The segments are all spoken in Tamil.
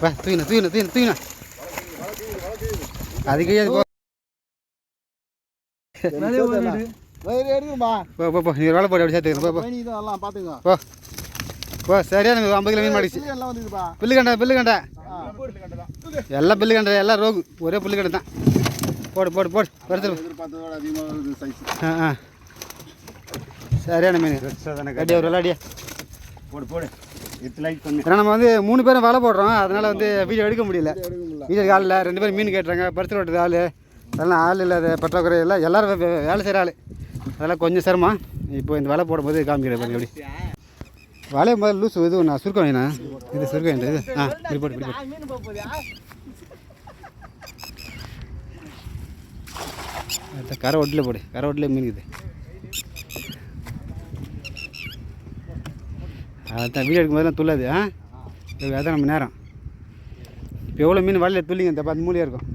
வா தூக்கின தூக்கின தூக்கின தூக்கின அதுக்கே அது வேலை போட்டு அப்படி சேர்த்துக்கணும் போ போ நீ தான் எல்லாம் பார்த்துங்க போ போ சரியா எனக்கு ஐம்பது கிலோ மீன் மாடிச்சு பில்லு கண்டா பில்லு கண்டா எல்லாம் பில்லு கண்டா எல்லாம் ரோகு ஒரே புல்லு கண்டை தான் போடு போடு போடு வருது ஆ ஆ சரியான மீன் கட்டி ஒரு விளாடியா போடு போடு. எட்டு லைக் பண்ணு. ஏன்னா நம்ம வந்து மூணு பேரும் வலை போடுறோம். அதனால் வந்து வீடியோ எடுக்க முடியல. வீடியோ ஆள் இல்லை. ரெண்டு பேரும் மீன் கேட்டுறாங்க. பருத்தி ஓட்டுறது ஆள். அதெல்லாம் ஆள் இல்லாத பற்றாக்குறை எல்லாம் எல்லோரும் வேலை செய்கிற ஆள். அதெல்லாம் கொஞ்சம் சிரமம். இப்போ இந்த வலை போடும்போது காமிக்கிறேன் பாருங்க எப்படி? வலையை முதல்ல லூஸ் இது நான் சுருக்கம் வேணா இது சுருக்கம் வேண்டாம் இது. ஆ இப்படி போட்டு இப்படி போட்டு கரை ஒட்டில் போடு. கரை ஒட்டில் மீன் இது அதான் வீடியோ எடுக்கும்போதெல்லாம் துள்ளாது ஆ? இது அதான் நம்ம நேரம். இப்போ எவ்வளோ மீன் வலையில் துள்ளிங்க இந்த பத்து மூலியாக இருக்கும்.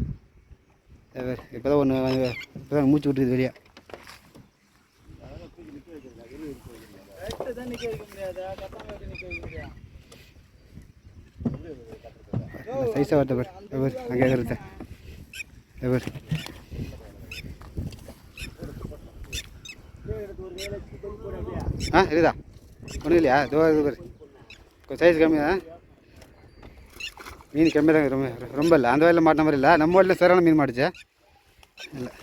இப்போ தான் ஒன்று இப்போ தான் மூச்சு விட்டுருது வெளியே. சைஸாக வருது பேர் பேர் அங்கே இருக்கிறத பேர். ஆ இருக்குதா ஒன்றும் இல்லையா இதோ இது பாரு. கொஞ்சம் சைஸ் கம்மி தான். மீன் கம்மி தான் ரொம்ப ரொம்ப இல்லை. அந்த வயலில் மாட்டின மாதிரி இல்லை. நம்ம வயலில் சரியான மீன் மாட்டுச்சா. இல்லை.